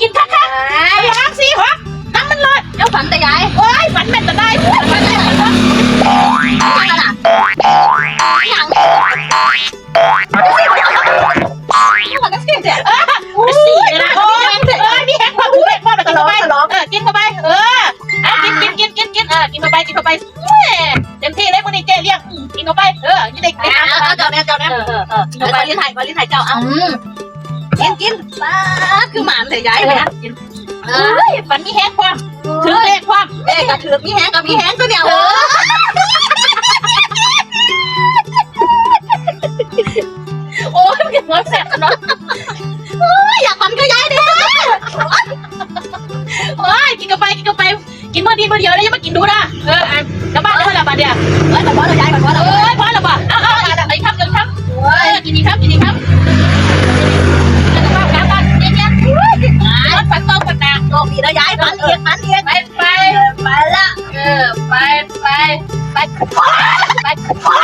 กินคักคักสามสี่หกน้ำมันเลยเจ้าฝันแต่ยายโอ้ยฝันแม่นแต่ได้ฝันแม่นแต่ได้ยังล่ะยังมันก็เสียเสียเออเป็นสี่เลยนะโอ้ยเออนี่แฮกความถูกแฮกความแบบกินเข้าไป เออกินเข้าไปเอออะกินกินกินกินกินเออกินเข้าไปกินเข้าไปเต็มที่เลยวันนี้เจ๊เลี้ยงกินเข้าไป เออนี่เด็กเจ้าเจ้าเนี่ยเจ้าเนี่ยเออเออเออกินเข้าไปวาลินไทยวาลินไทยเจ้าเอา กินกินป้าคือหมานแต่ยายเนี่ยเอ้ยฝันมีแฮกความถือเลขความเอ๊ะกระถือมีแห้งกับมีแห้งก็เดียวโอ้ยมันหัวแสบกันเนาะอยากฝันก็ยายดิโอ้ยกินเข้าไปกินเข้าไปกินพอดีพอเดียวแล้วยังมากินดูนะเอออะกลับบ้านแล้วละบาทเดียว รงฝันหนักโชคดีนะยายมันเอียงมันเอียงไปไปไปละเออไปไปไปไป